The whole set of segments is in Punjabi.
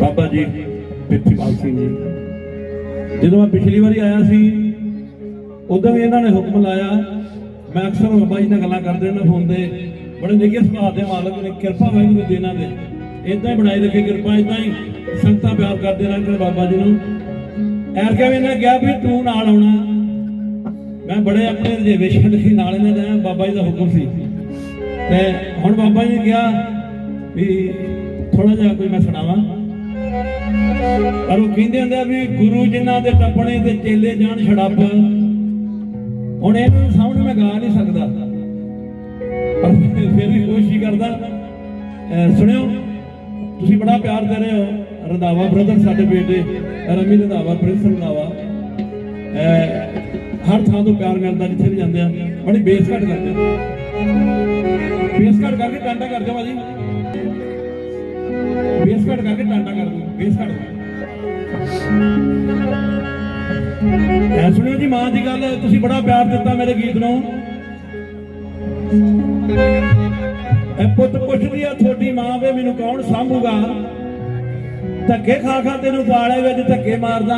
ਬਾਬਾ ਜੀ ਪ੍ਰਿਥੀਪਾਲ ਸਿੰਘ ਜੀ। ਜਦੋਂ ਮੈਂ ਪਿਛਲੀ ਵਾਰੀ ਆਇਆ ਸੀ, ਉਦੋਂ ਵੀ ਇਹਨਾਂ ਨੇ ਹੁਕਮ ਲਾਇਆ, ਮੈਂ ਅਕਸਰ ਬਾਬਾ ਜੀ ਨਾਲ ਗੱਲਾਂ ਕਰਦੇ ਰਹਿੰਦਾ ਫੋਨ ਤੇ, ਬੜੇ ਨਿੱਘੇ ਸੁਭਾਅ ਦੇ ਮਾਲਕ ਨੇ, ਕਿਰਪਾ ਵਾਹਿਗੁਰੂ ਦੀ ਇਹਨਾਂ ਦੇ। ਇਦਾਂ ਹੀ ਬਣਾਈ ਰੱਖੇ ਕਿਰਪਾ ਇਦਾਂ ਹੀ ਸੰਗਤਾਂ ਪਿਆਰ ਕਰਦੇ ਰਹਿਣ ਬਾਬਾ ਜੀ ਨੂੰ। ਐਰ ਕੇ ਵੀ ਇਹਨਾਂ ਨੇ ਕਿਹਾ ਵੀ ਤੂੰ ਨਾਲ ਆਉਣਾ। ਮੈਂ ਬੜੇ ਆਪਣੇ ਰਿਜ਼ਰਵੇਸ਼ਨ ਲਿਖੀ ਨਾਲ ਇਹਨਾਂ ਦਾ ਬਾਬਾ ਜੀ ਦਾ ਹੁਕਮ ਸੀ। ਤੇ ਹੁਣ ਬਾਬਾ ਜੀ ਨੇ ਕਿਹਾ ਵੀ ਥੋੜਾ ਜਿਹਾ ਕੋਈ ਮੈਂ ਸੁਣਾਵਾਂ। ਪਰ ਉਹ ਕਹਿੰਦੇ ਹੁੰਦੇ ਆ ਵੀ ਗੁਰੂ ਜਿਨ੍ਹਾਂ ਦੇ ਟੱਪਣੇ ਤੇ ਚੇਲੇ ਜਾਣ ਛੜੱਪ। ਹੁਣ ਇਹਨੂੰ ਸਾਹਮਣੇ ਮੈਂ ਗਾ ਨਹੀਂ ਸਕਦਾ। ਪਰ ਫਿਰ ਵੀ ਕੋਸ਼ਿਸ਼ ਕਰਦਾ। ਸੁਣਿਓ, ਤੁਸੀਂ ਬੜਾ ਪਿਆਰ ਦੇ ਰਹੇ ਹੋ। ਰੰਧਾਵਾ ਬ੍ਰਦਰ ਸਾਡੇ ਬੇਟੇ, ਰਮੀ ਰੰਧਾਵਾ, ਪ੍ਰਿੰਸ ਰੰਧਾਵਾ। ਹਰ ਥਾਂ ਤੋਂ ਪਿਆਰ ਮਿਲਦਾ ਜਿੱਥੇ ਵੀ ਜਾਂਦੇ ਆ। ਬੜੀ ਬੇਸ ਘਟ ਕਰਦੇ ਆ। ਬੇਸ ਘਟ ਕਰਕੇ ਟਾਂਟਾ ਕਰਦੇ ਭਾਜੀ। ਬੇਸ ਘਟ ਕਰਕੇ ਟਾਂਟਾ ਕਰ ਦੋ ਬੇਸ ਘਟ ਐ ਸੁਣਿਓ ਜੀ, ਮਾਂ ਦੀ ਗੱਲ, ਤੁਸੀਂ ਬੜਾ ਪਿਆਰ ਦਿੱਤਾ ਮੇਰੇ ਗੀਤ ਨੂੰ। ਇਹ ਪੁੱਤ ਪੁੱਛਦੀ ਆ, ਤੁਹਾਡੀ ਮਾਂ ਵੇ ਮੈਨੂੰ ਕੌਣ ਸਾਂਭੂਗਾ? ਧੱਕੇ ਖਾ ਖਾ ਤੈਨੂੰ ਪਾਲੇ ਵਿੱਚ ਧੱਕੇ ਮਾਰਦਾ।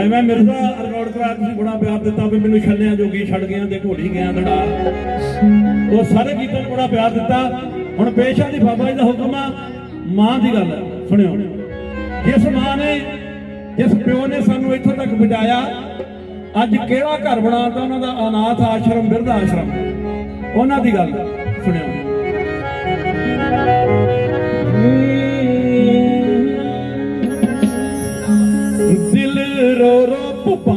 ਐਵੇਂ ਮਿਰਜ਼ਾ ਰਿਕਾਰਡ ਕਰਾ, ਤੁਸੀਂ ਬੜਾ ਪਿਆਰ ਦਿੱਤਾ ਵੀ ਮੈਨੂੰ ਛੱਲਿਆਂ ਜੋਗੀ ਛੱਡ ਗਿਆ ਤੇ ਢੋੜੀ ਗਿਆ ਦੜਾ ਉਹ ਸਾਰੇ ਗੀਤਾਂ ਨੂੰ ਬੜਾ ਪਿਆਰ ਦਿੱਤਾ। ਹੁਣ ਪੇਸ਼ਾ ਦੀ ਬਾਬਾ ਜੀ ਦਾ ਹੁਕਮ ਆ, ਮਾਂ ਦੀ ਗੱਲ ਸੁਣਿਓ। ਜਿਸ ਮਾਂ ਨੇ, ਜਿਸ ਪਿਓ ਨੇ ਸਾਨੂੰ ਇੱਥੋਂ ਤੱਕ ਪਹੁੰਚਾਇਆ, ਅੱਜ ਕਿਹੜਾ ਘਰ ਬਣਾਤਾ ਉਹਨਾਂ ਦਾ ਅਨਾਥ ਆਸ਼ਰਮ, ਬਿਰਧ ਆਸ਼ਰਮ? ਉਹਨਾਂ ਦੀ ਗੱਲ ਸੁਣਿਓ। ਦਿਲ ਰੋ ਰੋ ਭੁਪਾ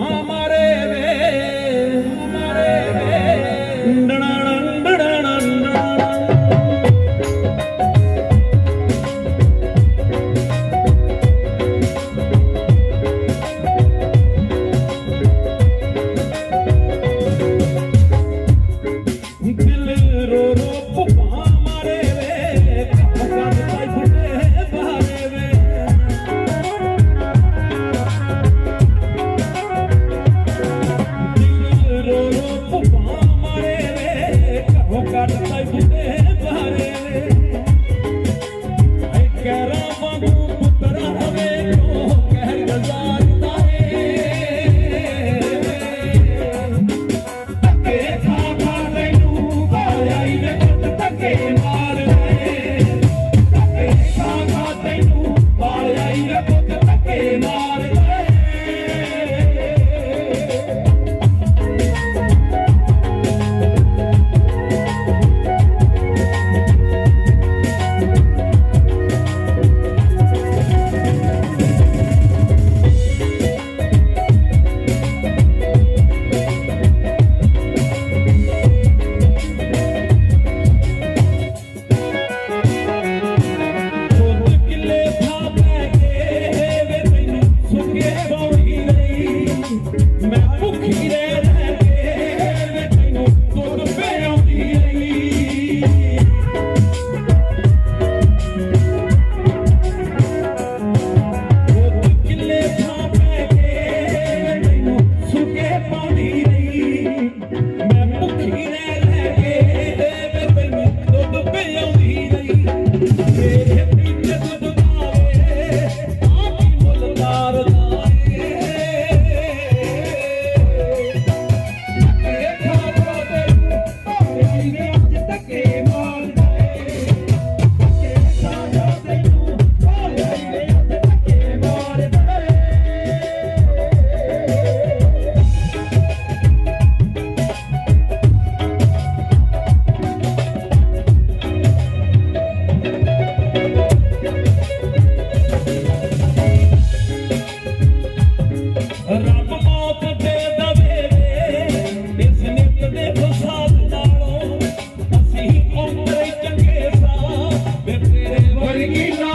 Chiquita.